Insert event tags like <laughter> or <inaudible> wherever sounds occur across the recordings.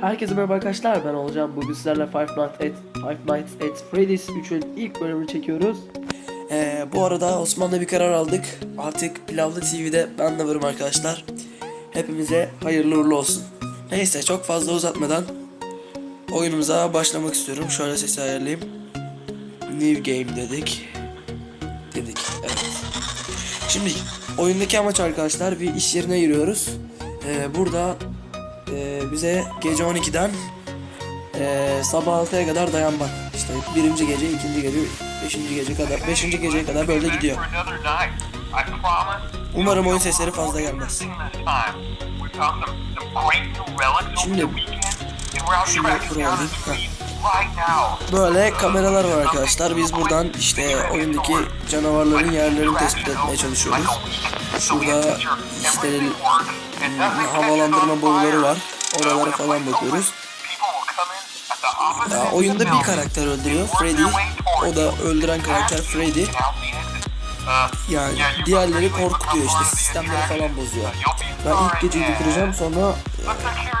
Herkese merhaba arkadaşlar ben olacağım bugün sizlerle Five Nights at, Five Nights at Freddy's 3'ün ilk bölümünü çekiyoruz. Ee, bu arada Osman'la bir karar aldık. Artık Pilavlı TV'de ben de varım arkadaşlar. Hepimize hayırlı uğurlu olsun. Neyse çok fazla uzatmadan oyunumuza başlamak istiyorum. Şöyle sesi ayarlayayım. New game dedik. Dedik evet. Şimdi oyundaki amaç arkadaşlar bir iş yerine giriyoruz. Ee, burada e, bize gece 12'den e, sabah 6'ya kadar dayanmak. İşte birinci gece, ikinci gece, beşinci gece kadar, beşinci geceye kadar böyle gidiyor. Umarım oyun sesleri fazla gelmez. Şimdi şunu buraya alayım. Böyle kameralar var arkadaşlar. Biz buradan işte oyundaki canavarların yerlerini tespit etmeye çalışıyoruz. Şurada işte havalandırma boruları var. Oralara falan bakıyoruz. Ya, oyunda bir karakter öldürüyor. Freddy. O da öldüren karakter Freddy. Yani diğerleri korkutuyor işte sistemleri falan bozuyor. Ben ilk geceyi bitireceğim sonra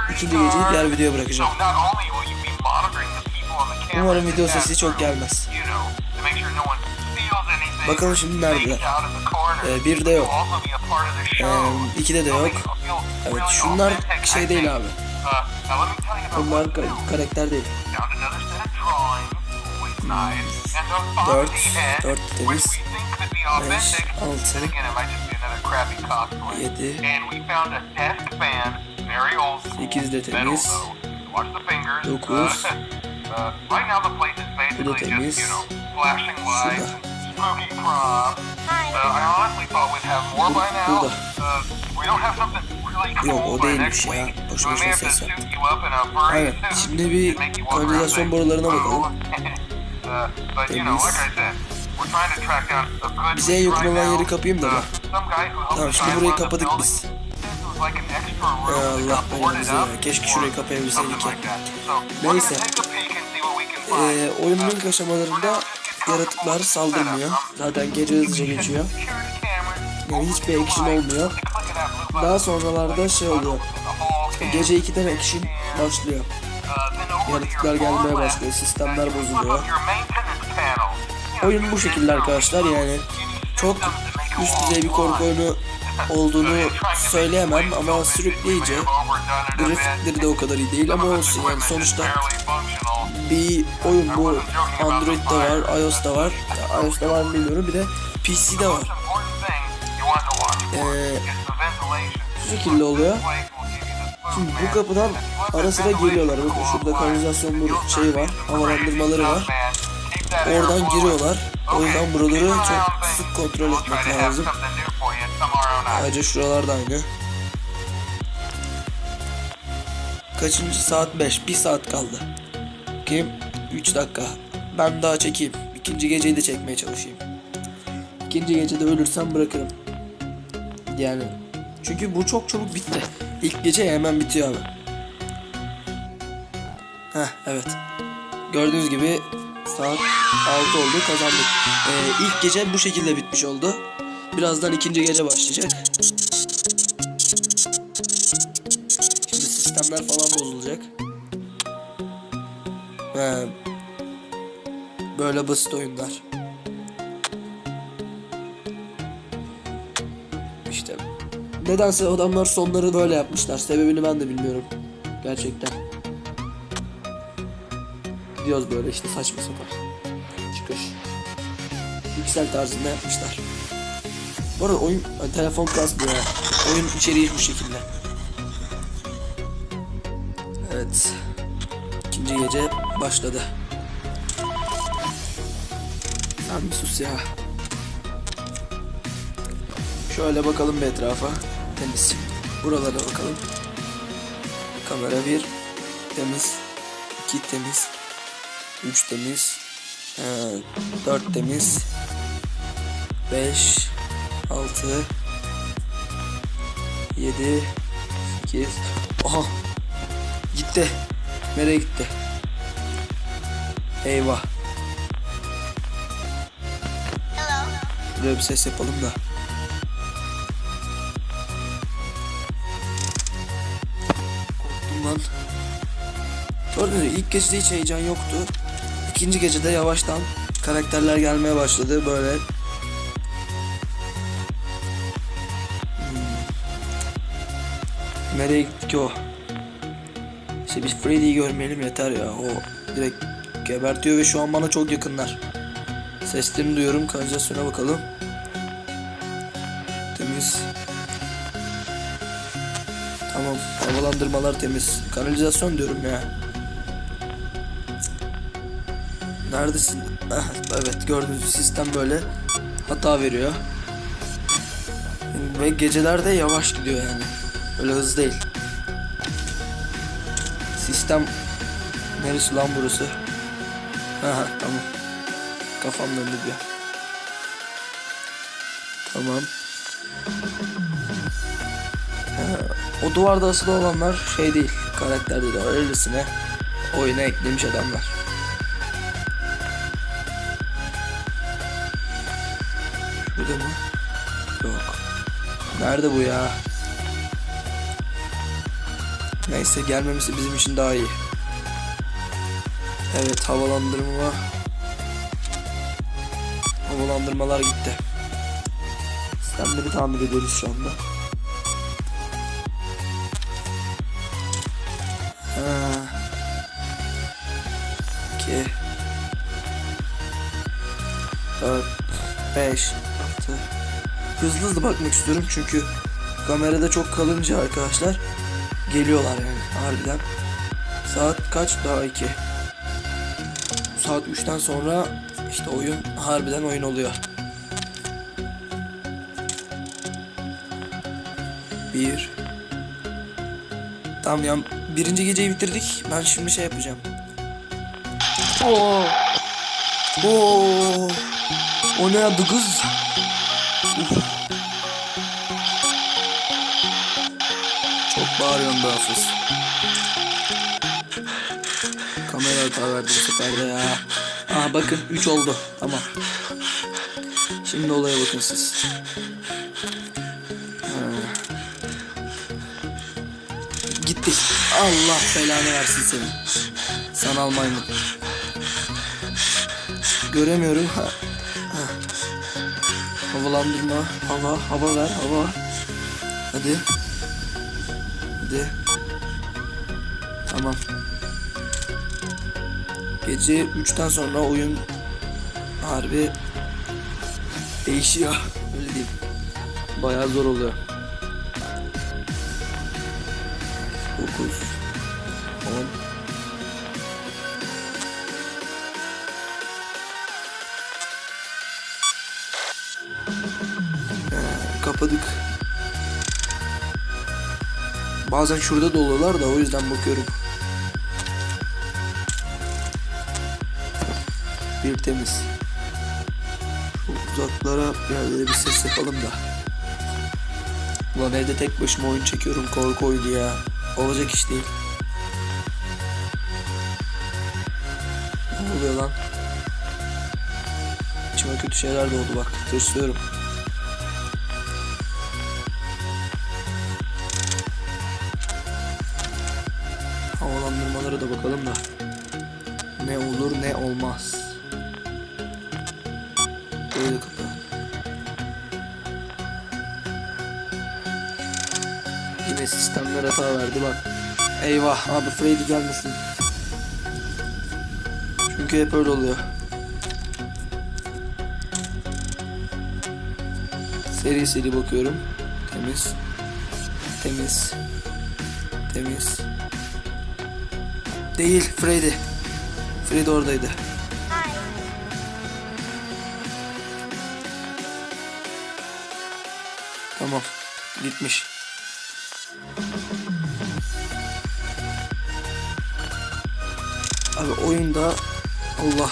e, ikinci geceyi diğer videoya bırakacağım. Umarım video sesi çok gelmez. Bakalım şimdi neredeler? Ee, bir de yok. Ee, ikide de yok. Evet şunlar şey değil abi. Bunlar ka- karakter değil. 4, 4 temiz. 5, 6, 7, 8 de temiz. 9. Bu da <laughs> temiz. Burada. Yok o değilmiş ya. Boşu boşuna ses yaptım. Evet şimdi bir kanalizasyon borularına bakalım. Temiz. Bize en yakın olan yeri kapayım da ben. Tamam şimdi burayı kapadık biz. Allah belanızı ya. Keşke şurayı kapayabilseydik ya. Neyse. Ee, oyunun ilk aşamalarında yaratıklar saldırmıyor. Zaten gece hızlıca geçiyor. Yani hiçbir action olmuyor. Daha sonralarda şey oluyor. Gece 2'den action başlıyor. Yaratıklar gelmeye başlıyor. Sistemler bozuluyor. Oyun bu şekilde arkadaşlar yani çok üst düzey bir korku oyunu olduğunu söyleyemem ama sürükleyici. Grafikleri de o kadar iyi değil ama olsun yani sonuçta bir oyun bu Android'de var, iOS'ta var. Ya, iOS'ta var bilmiyorum bir de PC'de var. Ee, şu şekilde oluyor. Şimdi bu kapıdan ara sıra geliyorlar. Bakın şurada kanalizasyon bu şey var. Havalandırmaları var. Oradan giriyorlar. O yüzden buraları çok sık kontrol etmek lazım. Ayrıca şuralar da aynı. Kaçıncı saat 5. 1 saat kaldı. Bakayım. 3 dakika. Ben daha çekeyim. İkinci geceyi de çekmeye çalışayım. İkinci gecede ölürsem bırakırım. Yani. Çünkü bu çok çabuk bitti. İlk gece hemen bitiyor abi. Heh evet. Gördüğünüz gibi saat 6 oldu kazandık. Ee, ilk gece bu şekilde bitmiş oldu. Birazdan ikinci gece başlayacak. Şimdi sistemler falan bozulacak. He. Böyle basit oyunlar. İşte nedense adamlar sonları böyle yapmışlar. Sebebini ben de bilmiyorum. Gerçekten. Gidiyoruz böyle işte saçma sapan. Çıkış. Piksel tarzında yapmışlar. Bu arada oyun telefon kasmıyor. Oyun içeriği bu şekilde. Evet. İkinci gece başladı. Sen bir sus ya. Şöyle bakalım bir etrafa. Temiz. Buralara bakalım. Kamera 1 temiz. 2 temiz. 3 temiz. 4 temiz. 5 6 7 8 Aha. Gitti. Nereye gitti? Eyvah. Buraya bir ses yapalım da. Korktum lan. Gördüğünüz ilk gecede hiç heyecan yoktu. İkinci gecede yavaştan karakterler gelmeye başladı böyle. Nereye gitti ki o? İşte biz Freddy'yi görmeyelim yeter ya. O direkt gebertiyor ve şu an bana çok yakınlar. Seslerini duyuyorum. Kanalizasyona bakalım. Temiz. Tamam. Havalandırmalar temiz. Kanalizasyon diyorum ya. Neredesin? Evet gördüğünüz sistem böyle hata veriyor. Ve gecelerde yavaş gidiyor yani. Öyle hızlı değil. Sistem neresi lan burası? Aha tamam. Kafam döndü bir. Tamam. Ha, o duvarda asılı olanlar şey değil. Karakter değil. Öylesine oyuna eklemiş adamlar. Şurada mı? Yok. Nerede bu ya? Neyse gelmemesi bizim için daha iyi. Evet havalandırma. Havalandırmalar gitti. Sistemleri tamir ediyoruz şu anda. Ha. İki. Dört. Beş. Altı. Hızlı hızlı bakmak istiyorum çünkü kamerada çok kalınca arkadaşlar geliyorlar yani harbiden. Saat kaç? Daha iki. Saat 3'ten sonra işte oyun harbiden oyun oluyor. Bir. Tamam ya birinci geceyi bitirdik. Ben şimdi şey yapacağım. Oo. Oo. O ne yaptı kız? Uf. Çok bağırıyorsun be hafız. Kamera hata verdi bu sefer de ya. Aha bakın 3 oldu. Tamam. Şimdi olaya bakın siz. Ha. Gitti. Allah belanı versin seni. Sanal maymun. Göremiyorum. Ha. Havalandırma. Hava. Hava ver. Hava. Hadi. Hadi. Tamam. Gece 3'ten sonra oyun harbi değişiyor. Öyle diyeyim. Bayağı zor oluyor. Bazen şurada da da o yüzden bakıyorum. Bir temiz. Şu uzaklara yerlere bir ses yapalım da. Ulan evde tek başıma oyun çekiyorum korku oyunu ya. Olacak iş değil. Ne oluyor lan? İçime kötü şeyler de oldu bak. Tırsıyorum. Havalandırmalara da bakalım da. Ne olur ne olmaz. Böyle kapı. Yine sistemler hata verdi bak. Eyvah abi Freddy gelmesin. Çünkü hep öyle oluyor. Seri seri bakıyorum. Temiz. Temiz. Temiz. Değil Freddy. Freddy oradaydı. Tamam. Gitmiş. Abi oyunda Allah.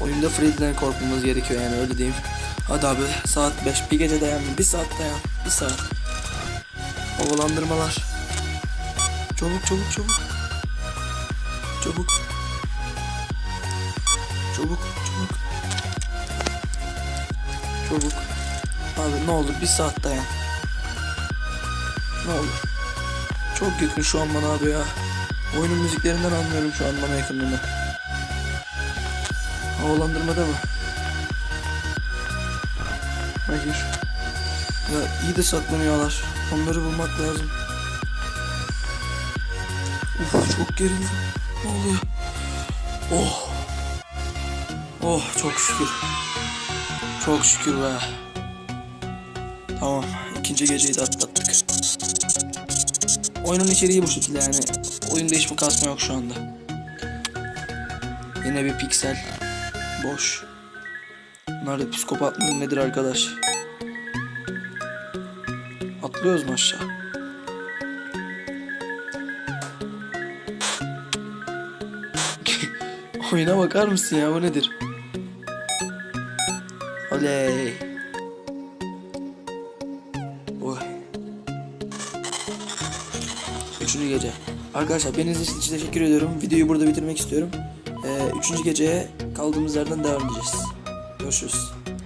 Oyunda Freddy'den korkmamız gerekiyor yani öyle diyeyim. Hadi abi saat 5 bir gece dayan bir saat dayan bir saat. Havalandırmalar. Çabuk çabuk çabuk. Çabuk. Çabuk çabuk. Çabuk. Abi ne olur bir saat dayan. Ne olur. Çok yakın şu an bana abi ya. Oyunun müziklerinden anlıyorum şu anlama yakınlığını. Havalandırmada mı? Hayır. Ya iyi de saklanıyorlar. Onları bulmak lazım. Çok gerildim. Ne oluyor? Oh. Oh çok şükür. Çok şükür be. Tamam. ikinci geceyi de atlattık. Oyunun içeriği bu şekilde yani. Oyunda hiçbir kasma yok şu anda. Yine bir piksel. Boş. Bunlar da psikopat mı nedir arkadaş? Atlıyoruz mu aşağı? Oyuna bakar mısın ya bu nedir? Oley. Oy. Üçüncü gece. Arkadaşlar beni izlediğiniz için teşekkür ediyorum. Videoyu burada bitirmek istiyorum. Ee, üçüncü geceye kaldığımız yerden devam edeceğiz. Görüşürüz.